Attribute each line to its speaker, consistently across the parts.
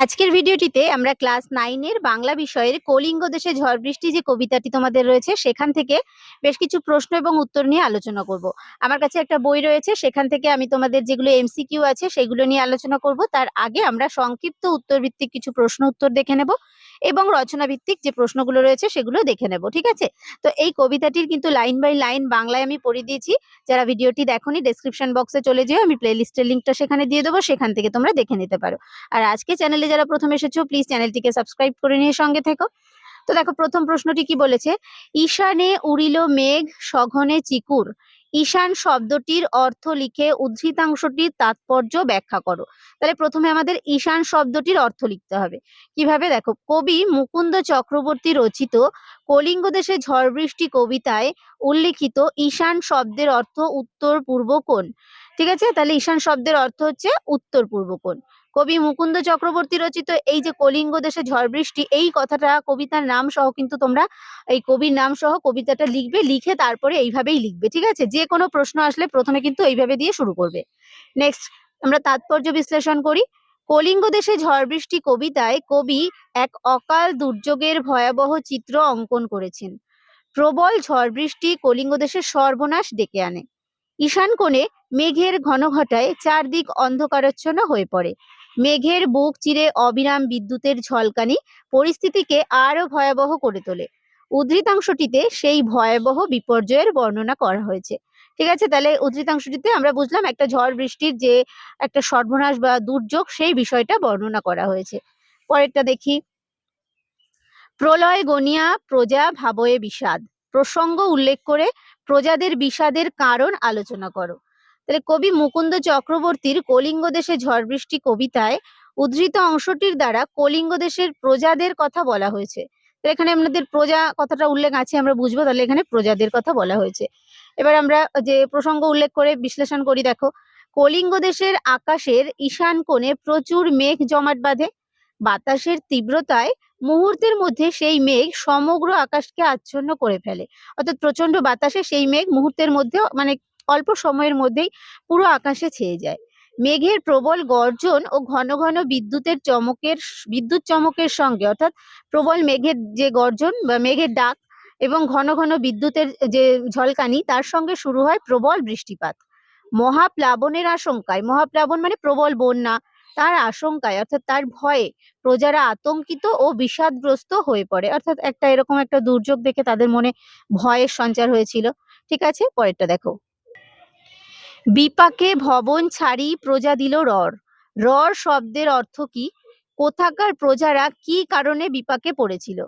Speaker 1: আজকের ভিডিওটিতে আমরা ক্লাস নাইনের বাংলা বিষয়ের কলিঙ্গ দেশে ঝড় বৃষ্টি যে কবিতাটি তোমাদের রয়েছে, সেখান থেকে বেশ কিছু প্রশ্ন এবং উত্তর নিয়ে আলোচনা করব। আমার কাছে একটা বই রয়েছে, সেখান থেকে আমি তোমাদের যেগুলো এমসিকিউ আছে, সেগুলো নিয়ে আলোচনা করব। তার আগে আমরা সংক্ষিপ্ত উত্তর ভিত্তিক কিছু প্রশ্ন উত্তর দেখে নেব। এবং রচনা ভিত্তিক যে প্রশ্নগুলো রয়েছে সেগুলো দেখে নেব, ঠিক আছে? তো এই কবিতাটির কিন্তু লাইন বাই লাইন বাংলায় আমি পড়ে দিয়েছি। যারা ভিডিওটি দেখোনি ডেসক্রিপশন বক্সে চলে যেও, আমি প্লেলিস্টের লিঙ্কটা সেখানে দিয়ে দেবো, সেখান থেকে তোমরা দেখে নিতে পারো। আর আজকে চ্যানেলে যারা প্রথম এসেছ প্লিজ চ্যানেলটিকে সাবস্ক্রাইব করে নিয়ে সঙ্গে থেকো। তো দেখো, প্রথম প্রশ্নটি কি বলেছে? ঈশানে উড়িল মেঘ, সঘনে চিকুর। ঈশান শব্দটির অর্থ লিখে উদ্ধৃতাংশটির তাৎপর্য ব্যাখ্যা করো। তাহলে প্রথমে আমাদের ঈশান শব্দটির অর্থ লিখতে হবে। কীভাবে? দেখো, কবি মুকুন্দ চক্রবর্তী রচিত কলিঙ্গ দেশে ঝড় বৃষ্টি কবিতায় উল্লিখিত ঈশান শব্দের অর্থ উত্তর পূর্ব কোণ। ঠিক আছে? তাহলে ঈশান শব্দের অর্থ হচ্ছে উত্তর পূর্ব কোণ। কবি মুকুন্দ চক্রবর্তী রচিত এই যে কলিঙ্গ দেশে ঝড় বৃষ্টি, এই কথাটা কবিতার নাম সহ কিন্তু তোমরা এই কবির নাম সহ কবিতাটা লিখবে, লিখে তারপরে এইভাবেই লিখবে, ঠিক আছে? যে কোনো প্রশ্ন আসলে প্রথমে কিন্তু এইভাবে দিয়ে শুরু করবে। নেক্সট আমরা তাৎপর্য বিশ্লেষণ করি। কলিঙ্গ দেশে ঝড় বৃষ্টি কবিতায় কবি এক অকাল দুর্যোগের ভয়াবহ চিত্র অঙ্কন করেছেন। প্রবল ঝড় বৃষ্টি কলিঙ্গ দেশের সর্বনাশ ডেকে আনে। ঈশান কোণে মেঘের ঘন ঘটায় চারদিক অন্ধকারাচ্ছন্ন হয়ে পড়ে। মেঘের বুক চিরে অবিরাম বিদ্যুতের ঝলকানি পরিস্থিতিকে আরও ভয়াবহ করে তোলে। উদ্ধৃতাংশটিতে সেই ভয়াবহ বিপর্যয়ের বর্ণনা করা হয়েছে। ঠিক আছে, তাহলে উদ্ধৃতাংশটিতে আমরা বুঝলাম একটা ঝড় বৃষ্টির যে একটা সর্বনাশ বা দুর্যোগ, সেই বিষয়টা বর্ণনা করা হয়েছে। পরেরটা দেখি। প্রলয়, গনিয়া, প্রজা, ভাবয়ে বিষাদ। প্রসঙ্গ উল্লেখ করে প্রজাদের বিষাদের কারণ আলোচনা করো। তাহলে কবি মুকুন্দ চক্রবর্তীর কলিঙ্গ দেশে ঝড় বৃষ্টি কবিতায় উদ্ধৃত অংশটির দ্বারা কলিঙ্গ দেশের প্রজাদের কথা বলা হয়েছে। তো এখানে আমাদের প্রজা কথাটা উল্লেখ আছে, আমরা বুঝব, তাহলে এখানে প্রজাদের কথা বলা হয়েছে। এবার আমরা যে প্রসঙ্গ উল্লেখ করে বিশ্লেষণ করি, দেখো। কলিঙ্গ দেশের আকাশের ঈশান কোণে প্রচুর মেঘ জমাট বাঁধে। বাতাসের তীব্রতায় মুহূর্তের মধ্যে সেই মেঘ সমগ্র আকাশকে আচ্ছন্ন করে ফেলে। অর্থাৎ প্রচণ্ড বাতাসে সেই মেঘ মুহূর্তের মধ্যে মানে অল্প সময়ের মধ্যেই পুরো আকাশে ছেয়ে যায়। মেঘের প্রবল গর্জন ও ঘন ঘন বিদ্যুতের চমকের বিদ্যুৎ চমকের সঙ্গে, অর্থাৎ প্রবল মেঘের যে গর্জন বা মেঘের ডাক এবং ঘন ঘন বিদ্যুতের যে ঝলকানি, তার সঙ্গে শুরু হয় প্রবল বৃষ্টিপাত। মহাপ্লাবনের আশঙ্কায়, মহাপ্লাবন মানে প্রবল বন্যা, তার আশঙ্কায়, অর্থাৎ তার ভয়ে প্রজারা আতঙ্কিত ও বিষাদগ্রস্ত হয়ে পড়ে। অর্থাৎ একটা এরকম একটা দুর্যোগ দেখে তাদের মনে ভয়ের সঞ্চার হয়েছিল। ঠিক আছে, পরেরটা দেখো। বিপাকে ভবন ছাড়ি প্রজা দিল রর। রর শব্দের অর্থ কি? কোথাকার প্রজারা কি কারণে বিপাকে পড়েছিল?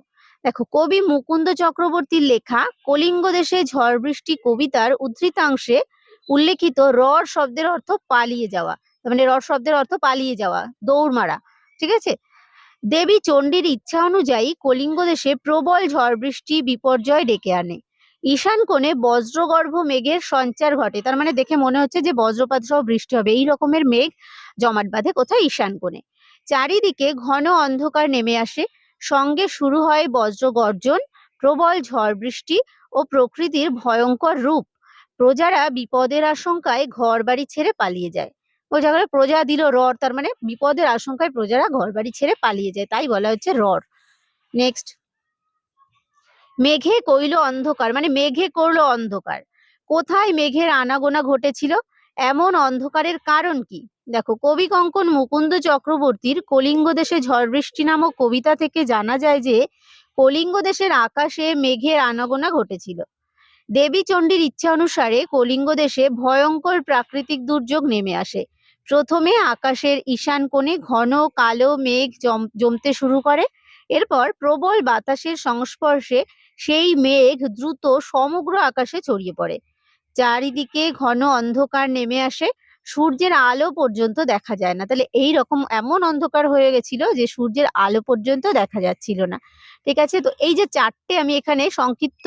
Speaker 1: দেখো, কবি মুকুন্দ চক্রবর্তীর লেখা কলিঙ্গ দেশে ঝড় বৃষ্টি কবিতার উদ্ধৃতাংশে উল্লেখিত রর শব্দের অর্থ পালিয়ে যাওয়া মানে রর শব্দের অর্থ পালিয়ে যাওয়া, দৌড় মারা, ঠিক আছে? দেবী চণ্ডীর ইচ্ছা অনুযায়ী কলিঙ্গ দেশে প্রবল ঝড় বৃষ্টি বিপর্যয় ডেকে আনে। ঈশান কোণে বজ্রগর্ভ মেঘের সঞ্চার ঘটে। তার মানে দেখে মনে হচ্ছে যে বজ্রপাত সহ বৃষ্টি হবে। এই রকমের মেঘ জমাট বাঁধে কোথায়? ঈশান কোণে। চারিদিকে ঘন অন্ধকার নেমে আসে। সঙ্গে শুরু হয় বজ্র গর্জন প্রবল ঝড় বৃষ্টি ও প্রকৃতির ভয়ঙ্কর রূপ। প্রজারা বিপদের আশঙ্কায় ঘর বাড়ি ছেড়ে পালিয়ে যায়। ওই জায়গায় প্রজা দিল রর তার মানে বিপদের আশঙ্কায় প্রজারা ঘর বাড়ি ছেড়ে পালিয়ে যায়। তাই বলা হচ্ছে রর নেক্সট মেঘে কইল অন্ধকার মানে মেঘে করল অন্ধকার। কোথায় মেঘের আনাগোনা ঘটেছিল? এমন অন্ধকারের কারণ কি? দেখো, কবি কঙ্কন মুকুন্দ চক্রবর্তীর কলিঙ্গ দেশে ঝড় বৃষ্টি নামক কবিতা থেকে জানা যায় যে, কলিঙ্গ দেশের আকাশে মেঘের আনাগোনা ঘটেছিল। দেবী চণ্ডীর ইচ্ছা অনুসারে কলিঙ্গ দেশে ভয়ঙ্কর প্রাকৃতিক দুর্যোগ নেমে আসে। প্রথমে আকাশের ঈশান কোণে ঘন কালো মেঘ জমতে শুরু করে। এরপর প্রবল বাতাসের সংস্পর্শে সেই মেঘ দ্রুত সমগ্র আকাশে ছড়িয়ে পড়ে। চারিদিকে ঘন অন্ধকার নেমে আসে। সূর্যের আলো পর্যন্ত দেখা যায় না। তাহলে এই রকম এমন অন্ধকার হয়ে গেছিল যে সূর্যের আলো পর্যন্ত দেখা যাচ্ছিল না। ঠিক আছে? তো এই যে চারটে আমি এখানে সংক্ষিপ্ত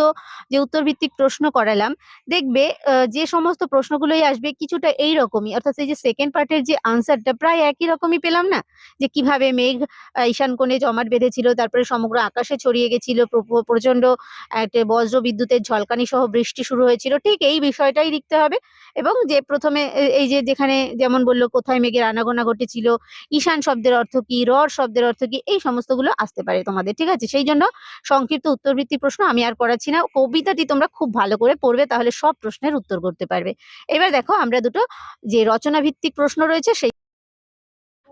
Speaker 1: যে উত্তর ভিত্তিক প্রশ্ন করালাম, দেখবে যে সমস্ত প্রশ্নগুলোই আসবে কিছুটা এই রকমই অর্থাৎ এই যে সেকেন্ড পার্টের যে আনসারটা প্রায় একই রকমই পেলাম না? যে কীভাবে মেঘ ঈশান কোণে জমাট বেঁধেছিল, তারপরে সমগ্র আকাশে ছড়িয়ে গেছিল, প্র- প্রচণ্ড একটা বজ্র বিদ্যুতের ঝলকানি সহ বৃষ্টি শুরু হয়েছিল। ঠিক এই বিষয়টাই লিখতে হবে। এবং যে প্রথমে এই যে যেখানে যেমন বলল, কোথায় মেঘের আনাগোনা ঘটেছিল, ঈশান শব্দের অর্থ কি রর শব্দের অর্থ কি, এই সমস্তগুলো আসতে পারে তোমাদের। ঠিক আছে? সেই জন্য সংক্ষিপ্ত উত্তরভিত্তিক প্রশ্ন আমি আর করাচ্ছি না। কবিতাটি তোমরা খুব ভালো করে পড়বে, তাহলে সব প্রশ্নের উত্তর করতে পারবে। এবার দেখো আমরা দুটো যে রচনা ভিত্তিক প্রশ্ন রয়েছে সেই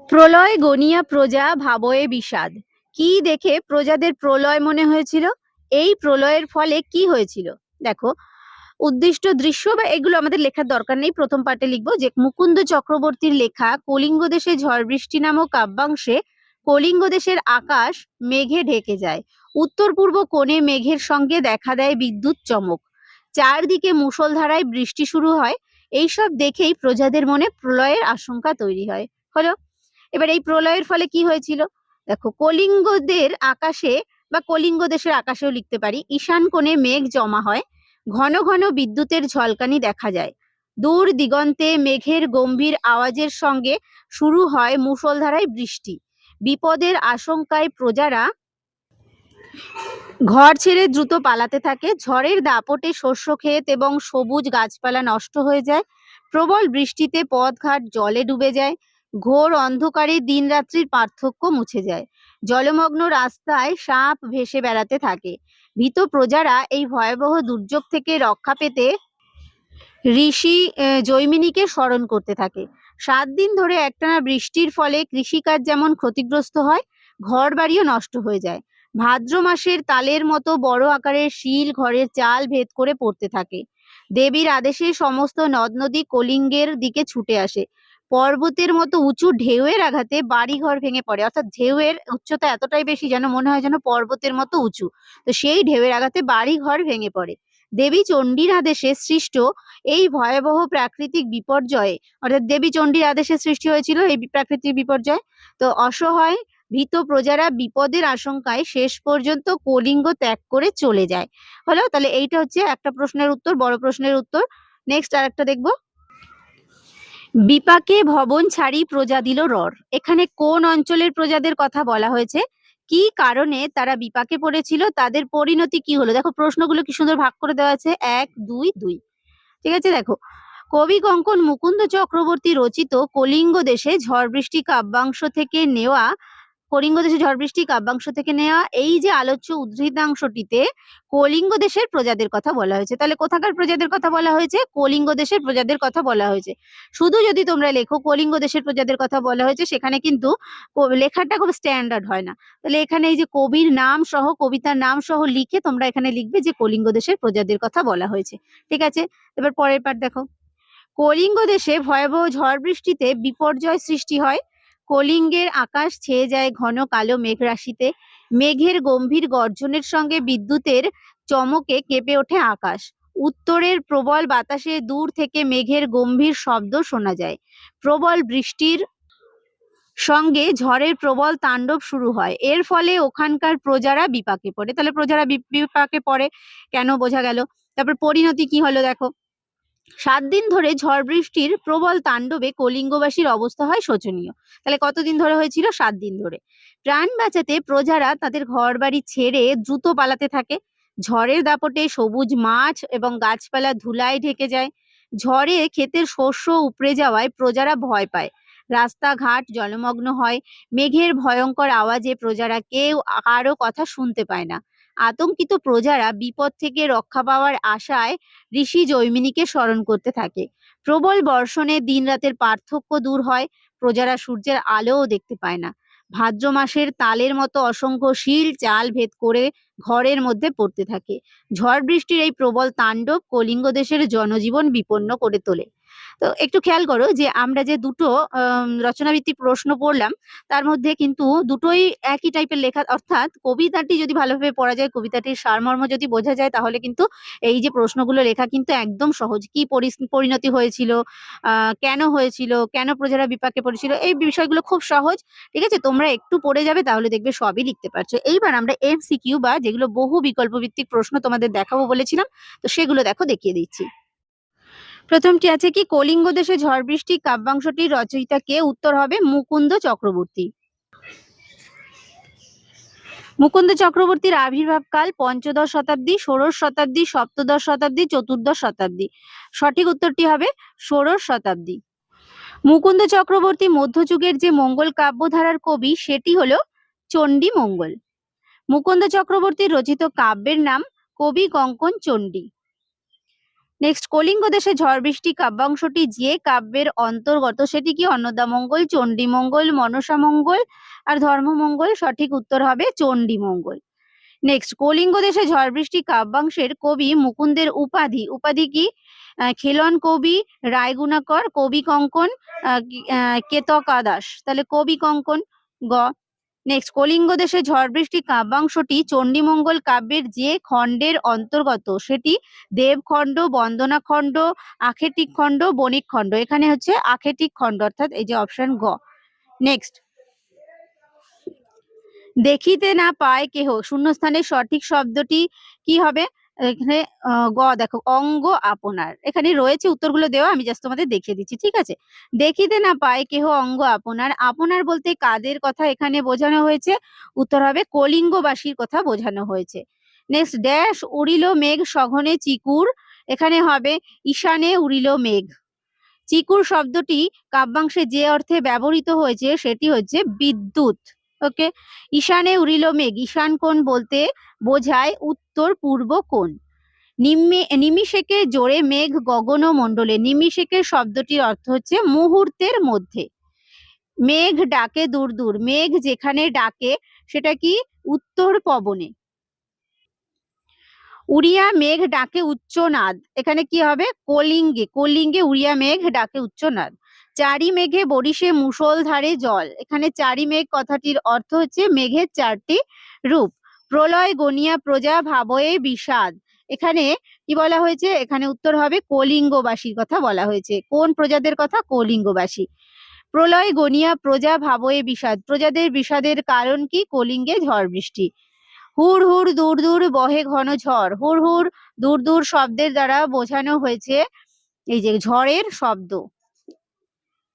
Speaker 1: প্রলয় গনিয়া প্রজা ভাবয়ে বিষাদ। কি দেখে প্রজাদের প্রলয় মনে হয়েছিল? এই প্রলয়ের ফলে কি হয়েছিল? দেখো, উদ্দিষ্ট দৃশ্য বা এগুলো আমাদের লেখার দরকার নেই। প্রথম পার্টে লিখব যে মুকুন্দ চক্রবর্তীর লেখা, কলিঙ্গ দেশে ঝড় বৃষ্টি নামক কাব্যাংশে কলিঙ্গ দেশের আকাশ মেঘে ঢেকে যায়। উত্তর পূর্ব কোণে মেঘের সঙ্গে দেখা দেয় বিদ্যুৎ চমক। চারদিকে মুষলধারায় বৃষ্টি শুরু হয়। এইসব দেখেই প্রজাদের মনে প্রলয়ের আশঙ্কা তৈরি হয়। হলো, এবার এই প্রলয়ের ফলে কি হয়েছিল? দেখো, কলিঙ্গদের আকাশে বা কলিঙ্গ দেশের আকাশেও লিখতে পারি, ঈশান কোণে মেঘ জমা হয়, ঘন ঘন বিদ্যুতের ঝলকানি দেখা যায়। দূর দিগন্তে মেঘের গম্ভীর আওয়াজের সঙ্গে শুরু হয় মুষলধারায় বৃষ্টি। বিপদের আশঙ্কায় প্রজারা ঘর ছেড়ে দ্রুত পালাতে থাকে। ঝড়ের দাপটে শস্য ক্ষেত এবং সবুজ গাছপালা নষ্ট হয়ে যায়। প্রবল বৃষ্টিতে পথঘাট জলে ডুবে যায়। ঘোর অন্ধকারে দিন রাত্রির পার্থক্য মুছে যায়। জলমগ্ন রাস্তায় সাপ ভেসে বেড়াতে থাকে। ভীত প্রজারা এই ভয়াবহ দুর্যোগ থেকে রক্ষা পেতে ঋষি জৈমিনীকে স্মরণ করতে থাকে। সাত দিন ধরে একটানা বৃষ্টির ফলে কৃষিকাজ যেমন ক্ষতিগ্রস্ত হয় ঘর বাড়িও নষ্ট হয়ে যায়। ভাদ্র মাসের তালের মতো বড় আকারের শিল ঘরের চাল ভেদ করে পড়তে থাকে। দেবীর আদেশে সমস্ত নদ নদী কলিঙ্গের দিকে ছুটে আসে। পর্বতের মতো উঁচু ঢেউয়ের আঘাতে বাড়িঘর ভেঙে পড়ে। অর্থাৎ ঢেউয়ের উচ্চতা এতটাই বেশি যেন মনে হয় যেন পর্বতের মতো উঁচু। তো সেই ঢেউয়ের আঘাতে বাড়িঘর ভেঙে পড়ে। দেবী চণ্ডীর আদেশে সৃষ্ট এই ভয়াবহ প্রাকৃতিক বিপর্যয়ে, অর্থাৎ দেবী চণ্ডীর আদেশে সৃষ্টি হয়েছিল এই প্রাকৃতিক বিপর্যয়, তো অসহায় ভীত প্রজারা বিপদের আশঙ্কায় শেষ পর্যন্ত কলিঙ্গ ত্যাগ করে চলে যায়। হলো? তাহলে এইটা হচ্ছে একটা প্রশ্নের উত্তর, বড় প্রশ্নের উত্তর। নেক্সট আর একটা দেখব। বিপাকে ভবন ছাড়ি প্রজা দিল রর এখানে কোন অঞ্চলের প্রজাদের কথা বলা হয়েছে? কি কারণে তারা বিপাকে পড়েছিল, তাদের পরিণতি কি হলো? দেখো, প্রশ্নগুলো কি সুন্দর ভাগ করে দেওয়া আছে। এক, দুই দুই। ঠিক আছে, দেখো। কবি কঙ্কন মুকুন্দ চক্রবর্তী রচিত কলিঙ্গ দেশে ঝড় বৃষ্টি কাব্যাংশ থেকে নেওয়া কলিঙ্গ দেশে ঝড় বৃষ্টি, কাব্যাংশ থেকে নেওয়া এই যে আলোচ্য উদ্ধৃতাংশটিতে কলিঙ্গ দেশের প্রজাদের কথা বলা হয়েছে। তাহলে কোথাকার প্রজাদের কথা বলা হয়েছে? কলিঙ্গ দেশের প্রজাদের কথা বলা হয়েছে। শুধু যদি তোমরা লেখো কলিঙ্গ দেশের প্রজাদের কথা বলা হয়েছে, সেখানে কিন্তু লেখাটা খুব স্ট্যান্ডার্ড হয় না। তাহলে এখানে এই যে কবির নাম সহ, কবিতার নাম সহ লিখে তোমরা এখানে লিখবে যে কলিঙ্গ দেশের প্রজাদের কথা বলা হয়েছে। ঠিক আছে? এবার পরের পাঠ দেখো। কলিঙ্গ দেশে ভয়াবহ ঝড় বৃষ্টিতে বিপর্যয় সৃষ্টি হয়। কলিঙ্গের আকাশ ছেয়ে যায় ঘন কালো মেঘ রাশিতে মেঘের গম্ভীর গর্জনের সঙ্গে বিদ্যুতের চমকে কেঁপে ওঠে আকাশ। উত্তরের প্রবল বাতাসে দূর থেকে মেঘের গম্ভীর শব্দ শোনা যায়। প্রবল বৃষ্টির সঙ্গে ঝড়ের প্রবল তাণ্ডব শুরু হয়। এর ফলে ওখানকার প্রজারা বিপাকে পড়ে। তাহলে প্রজারা বিপাকে পড়ে কেন বোঝা গেল? তারপর পরিণতি কি হলো দেখো। সাত দিন ধরে ঝড় বৃষ্টির প্রবল তাণ্ডবে কলিঙ্গবাসীর অবস্থা হয় শোচনীয়। তাহলে কতদিন ধরে হয়েছিল? সাত দিন ধরে। প্রাণ বাঁচাতে প্রজারা তাদের ঘর বাড়ি ছেড়ে দ্রুত পালাতে থাকে। ঝড়ের দাপটে সবুজ মাঠ এবং গাছপালা ধুলায় ঢেকে যায়। ঝড়ে ক্ষেতের শস্য উপড়ে যাওয়ায় প্রজারা ভয় পায়। রাস্তাঘাট জলমগ্ন হয়। মেঘের ভয়ঙ্কর আওয়াজে প্রজারা কেউ কারও কথা শুনতে পায় না। আতঙ্কিত প্রজারা বিপদ থেকে রক্ষা পাওয়ার আশায় ঋষি জৈমিনীকে স্মরণ করতে থাকে। প্রবল বর্ষণে দিন রাতের পার্থক্য দূর হয়, প্রজারা সূর্যের আলোও দেখতে পায় না। ভাদ্র মাসের তালের মতো অসংখ্য শিল চাল ভেদ করে ঘরের মধ্যে পড়তে থাকে। ঝড় বৃষ্টির এই প্রবল তাণ্ডব কলিঙ্গ দেশের জনজীবন বিপন্ন করে তোলে। তো একটু খেয়াল করো যে আমরা যে দুটো রচনাভিত্তিক প্রশ্ন পড়লাম, তার মধ্যে কিন্তু দুটোই একই টাইপের লেখা, অর্থাৎ কবিতাটি যদি ভালোভাবে পড়া যায়, কবিতাটির সারমর্ম যদি বোঝা যায়, তাহলে কিন্তু এই যে প্রশ্নগুলো লেখা কিন্তু একদম সহজ। কি পরিণতি হয়েছিল কেন হয়েছিল, কেন প্রজারা বিপাকে পড়েছিল, এই বিষয়গুলো খুব সহজ। ঠিক আছে? তোমরা একটু পড়ে যাবে, তাহলে দেখবে সবই লিখতে পারছ। এইবার আমরা এমসিকিউ বা যেগুলো বহু বিকল্প ভিত্তিক প্রশ্ন তোমাদের দেখাবো বলেছিলাম, তো সেগুলো দেখো দেখিয়ে দিচ্ছি। প্রথমটি আছে কি, কলিঙ্গ দেশে ঝড় বৃষ্টি কাব্যাংশটির রচয়িতা কে উত্তর হবে মুকুন্দ চক্রবর্তী। মুকুন্দ চক্রবর্তীর আবির্ভাবকাল পঞ্চদশ শতাব্দী, ষোড়শ শতাব্দী, সপ্তদশ শতাব্দী, চতুর্দশ শতাব্দী। সঠিক উত্তরটি হবে ষোড়শ শতাব্দী। মুকুন্দ চক্রবর্তী মধ্যযুগের যে মঙ্গল কাব্যধারার কবি, সেটি হলো চণ্ডী মঙ্গল। মুকুন্দ চক্রবর্তীর রচিত কাব্যের নাম কবি কঙ্কন চণ্ডী। নেক্সট কলিঙ্গ দেশে ঝড় বৃষ্টি কাব্যাংশটি যে কাব্যের অন্তর্গত সেটি কি অন্নদামঙ্গল চণ্ডী মঙ্গল মনসা মঙ্গল আর ধর্মমঙ্গল সঠিক উত্তর হবে চণ্ডীমঙ্গল নেক্সট কলিঙ্গ দেশে ঝড় বৃষ্টি কাব্যাংশের কবি মুকুন্দের উপাধি। উপাধি কি? খেলন কবি রায়গুণাকর কবি কঙ্কন আহ, কি- আহ, কেতকাদাস তাহলে কবি কঙ্কন গ নেক্সট কলিঙ্গ দেশে ঝড় বৃষ্টি কাব্যাংশটি চণ্ডীমঙ্গল কাব্যের যে খণ্ডের অন্তর্গত, সেটি দেবখণ্ড বন্দনা খণ্ড আখেটিক খণ্ড, বণিক খণ্ড। এখানে হচ্ছে আখেটিক খণ্ড, অর্থাৎ এই যে অপশন গ। নেক্সট দেখিতে না পায় কেহ। শূন্যস্থানের সঠিক শব্দটি কি হবে? এখানে গ, দেখো, অঙ্গ আপনার। এখানে রয়েছে উত্তরগুলো দেওয়া, আমি জাস্ট তোমাদের দেখিয়ে দিচ্ছি, ঠিক আছে? দেখিতে না পায় কেহ অঙ্গ আপনার। আপনার বলতে কাদের কথা এখানে বোঝানো হয়েছে? উত্তর হবে কলিঙ্গবাসীর কথা বোঝানো হয়েছে। নেক্সট ড্যাশ উড়িল মেঘ, সঘনে চিকুর। এখানে হবে, ঈশানে উড়িল মেঘ। চিকুর শব্দটি কাব্যাংশে যে অর্থে ব্যবহৃত হয়েছে, সেটি হচ্ছে বিদ্যুৎ। ওকে? ঈশানে উড়িল মেঘ। ঈশান কোণ বলতে বোঝায় উত্তর পূর্ব কোণ। নিম্মে নিমিষেকে জোরে মেঘ গগন মণ্ডলে। নিমিষেকের শব্দটির অর্থ হচ্ছে মুহূর্তের মধ্যে। মেঘ ডাকে দূর দূর। মেঘ যেখানে ডাকে সেটা কি? উত্তর পবনে। উড়িয়া মেঘ ডাকে উচ্চনাদ এখানে কি হবে? কলিঙ্গে। কলিঙ্গে উড়িয়া মেঘ ডাকে উচ্চনাদ চারি মেঘে বরিশে মুষলধারে জল। এখানে চারি মেঘ কথাটির অর্থ হচ্ছে মেঘের চারটি রূপ। প্রলয়, গনিয়া, প্রজা, ভাবয়ে, বিষাদ। এখানে কি বলা হয়েছে? এখানে উত্তর হবে কলিঙ্গবাসীর কথা বলা হয়েছে। কোন প্রজাদের কথা? কলিঙ্গবাসী। প্রলয়, গনিয়া, প্রজা, ভাবয়ে, বিষাদ। প্রজাদের বিষাদের কারণ কি? কলিঙ্গে ঝড় বৃষ্টি। হুর হুর দূর দূর বহে ঘন ঝড়। হুর হুর দূর দূর শব্দের দ্বারা বোঝানো হয়েছে এই যে ঝড়ের শব্দ।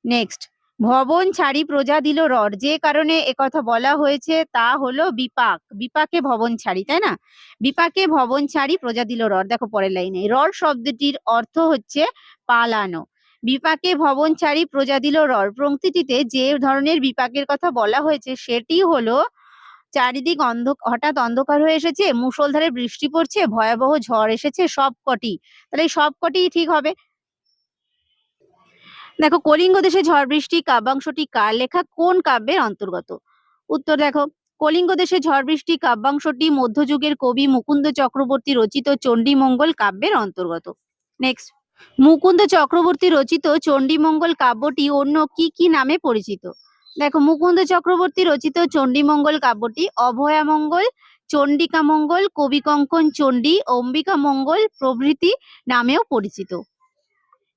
Speaker 1: নেক্সট ভবন ছাড়ি প্রজা দিল রড। যে কারণে একথা বলা হয়েছে তা হলো বিপাক। বিপাকে ভবন ছাড়ি, তাই না? বিপাকে ভবন ছাড়ি প্রজা দিল রড। দেখো পরের লাইনে। রড শব্দটির অর্থ হচ্ছে পালানো। বিপাকে ভবন ছাড়ি প্রজা দিল রড। পংক্তিটিতে যে ধরনের বিপাকের কথা বলা হয়েছে সেটি হলো চারিদিক অন্ধ হঠাৎ অন্ধকার হয়ে এসেছে, মুষলধারে বৃষ্টি পড়ছে, ভয়াবহ ঝড় এসেছে সবকটি। তাহলে সবকটি ঠিক হবে। দেখো, কলিঙ্গ দেশে ঝড় বৃষ্টি, কাব্যাংশটি কার লেখা, কোন কাব্যের অন্তর্গত? উত্তর দেখো, কলিঙ্গ দেশে ঝড় বৃষ্টি, কাব্যাংশটি মধ্যযুগের কবি মুকুন্দ চক্রবর্তী রচিত চণ্ডীমঙ্গল কাব্যের অন্তর্গত। নেক্সট মুকুন্দ চক্রবর্তী রচিত চণ্ডীমঙ্গল কাব্যটি অন্য কি কি নামে পরিচিত? দেখো, মুকুন্দ চক্রবর্তী রচিত চণ্ডীমঙ্গল কাব্যটি অভয়ামঙ্গল চণ্ডিকা মঙ্গল কবি কঙ্কন চণ্ডী অম্বিকা মঙ্গল প্রভৃতি নামেও পরিচিত।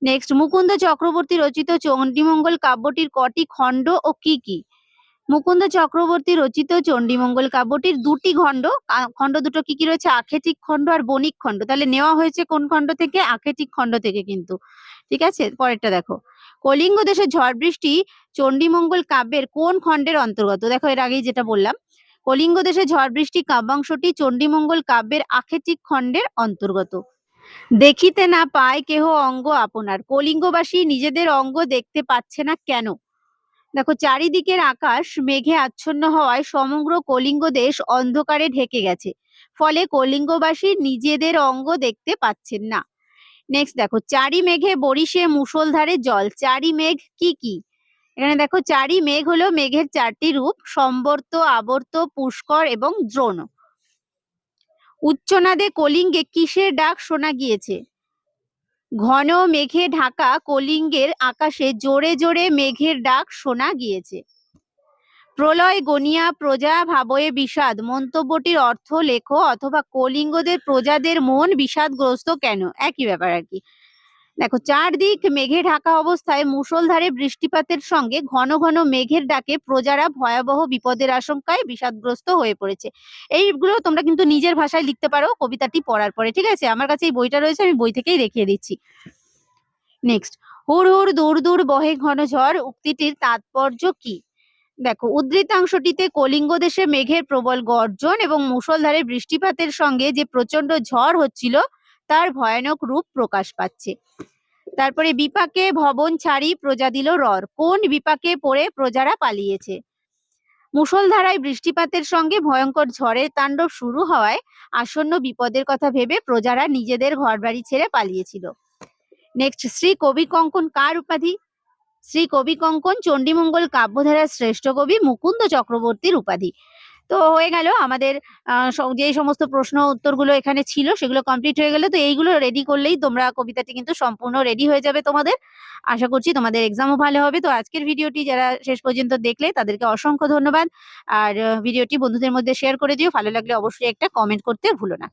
Speaker 1: নেক্সট মুকুন্দ চক্রবর্তী রচিত চণ্ডীমঙ্গল কাব্যটির কটি খণ্ড ও কি কি? মুকুন্দ চক্রবর্তী রচিত চণ্ডীমঙ্গল কাব্যটির দুটি খণ্ড খণ্ড দুটো কি কি রয়েছে? আখেটিক খণ্ড আর বণিক খণ্ড। তাহলে নেওয়া হয়েছে কোন খণ্ড থেকে? আখেটিক খণ্ড থেকে কিন্তু। ঠিক আছে? পরেরটা দেখো। কলিঙ্গ দেশের ঝড় বৃষ্টি চণ্ডীমঙ্গল কাব্যের কোন খণ্ডের অন্তর্গত? দেখো, এর আগেই যেটা বললাম। কলিঙ্গ দেশে ঝড় বৃষ্টি কাব্যাংশটি চণ্ডীমঙ্গল কাব্যের আখেটিক খণ্ডের অন্তর্গত। দেখিতে না পায় কেহ অঙ্গ আপনার। কলিঙ্গবাসী নিজেদের অঙ্গ দেখতে পাচ্ছে না কেন? দেখো, চারিদিকের আকাশ মেঘে আচ্ছন্ন হওয়ায় সমগ্র কলিঙ্গ দেশ অন্ধকারে ঢেকে গেছে। ফলে কলিঙ্গবাসী নিজেদের অঙ্গ দেখতে পাচ্ছেন না। নেক্সট দেখো চারি মেঘে বরিশে মুষলধারে জল। চারি মেঘ কি কি? এখানে দেখো চারি মেঘ হলো মেঘের চারটি রূপ, সম্বর্ত, আবর্ত, পুষ্কর এবং দ্রোণ। উচ্চনাদে কলিঙ্গে কিসের ডাক শোনা গিয়েছে? ঘন মেঘে ঢাকা কলিঙ্গের আকাশে জোরে জোরে মেঘের ডাক শোনা গিয়েছে। প্রলয় গনিয়া প্রজা ভাবয়ে বিষাদ, মন্তব্যটির অর্থ লেখো অথবা কলিঙ্গদের প্রজাদের মন বিষাদগ্রস্ত কেন? একই ব্যাপার আর কি। দেখো, চারদিক মেঘে ঢাকা অবস্থায় মুষলধারে বৃষ্টিপাতের সঙ্গে ঘন ঘন মেঘের ডাকে প্রজারা ভয়াবহ বিপদের আশঙ্কায় বিষাদগ্রস্ত হয়ে পড়েছে। এইগুলো তোমরা কিন্তু নিজের ভাষায় লিখতে পারো, কবিতাটি পড়ার পরে, ঠিক আছে? আমার কাছে এই বইটা রয়েছে, আমি বই থেকেই দেখিয়ে দিচ্ছি। নেক্সট হুর হুর দূর দূর বহে ঘন ঝড়, উক্তিটির তাৎপর্য কি? দেখো, উদ্ধৃতাংশটিতে কলিঙ্গ দেশে মেঘের প্রবল গর্জন এবং মুষলধারে বৃষ্টিপাতের সঙ্গে যে প্রচণ্ড ঝড় হচ্ছিল, তার ভয়ানক রূপ প্রকাশ পাচ্ছে। তারপরে বিপাকে ভবন ছাড়ি প্রজা দিল রর। কোন বিপাকে পড়ে প্রজারা পালিয়েছে? মুষলধারায় বৃষ্টিপাতের সঙ্গে ভয়ঙ্কর ঝড়ের তাণ্ডব শুরু হওয়ায় আসন্ন বিপদের কথা ভেবে প্রজারা নিজেদের ঘরবাড়ি ছেড়ে পালিয়েছিল। নেক্সট শ্রী কবি কঙ্কন কার উপাধি? শ্রী কবি কঙ্কন চণ্ডীমঙ্গল কাব্যধারার শ্রেষ্ঠ কবি মুকুন্দ চক্রবর্তীর উপাধি। তো হয়ে গেল। আমাদের যে সমস্ত প্রশ্ন উত্তরগুলো এখানে ছিল সেগুলো কমপ্লিট হয়ে গেল। তো এইগুলো রেডি করলেই তোমরা কবিতাটি কিন্তু সম্পূর্ণ রেডি হয়ে যাবে তোমাদের। আশা করছি তোমাদের এক্সামও ভালো হবে। তো আজকের ভিডিওটি যারা শেষ পর্যন্ত দেখলে তাদেরকে অসংখ্য ধন্যবাদ। আর ভিডিওটি বন্ধুদের মধ্যে শেয়ার করে দিও। ভালো লাগলে অবশ্যই একটা কমেন্ট করতে ভুলো না।